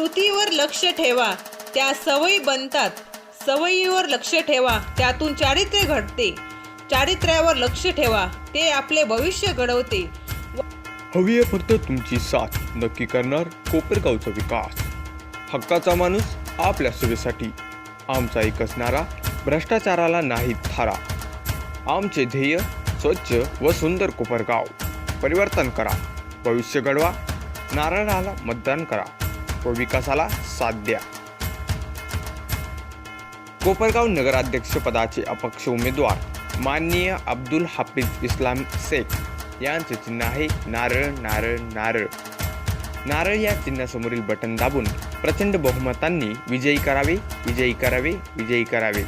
कृतीवर लक्ष ठेवा. त्या सवयी बनतात. सवयीवर लक्ष ठेवा. त्यातून चारित्र्य घडते. चारित्र्यावर लक्ष ठेवा. ते आपले भविष्य घडवते. हवी आहे फक्त तुमची साथ. नक्की करणार कोपरगावचा विकास. हक्काचा माणूस आपल्या सेवेसाठी आमचा एक असणारा भ्रष्टाचाराला नाही थारा. आमचे ध्येय स्वच्छ व सुंदर कोपरगाव. परिवर्तन करा. भविष्य घडवा. नारळाला मतदान करा. व विकासाला साथ द्या. कोपरगाव नगराध्यक्षपदाचे अपक्ष उमेदवार माननीय अब्दुल हाफिज इस्लाम शेख. यांचे चिन्ह आहे नारळ नारळ नारळ. नारळ या चिन्हासमोरील बटन दाबून प्रचंड बहुमतांनी विजयी करावे विजयी करावे विजयी करावे.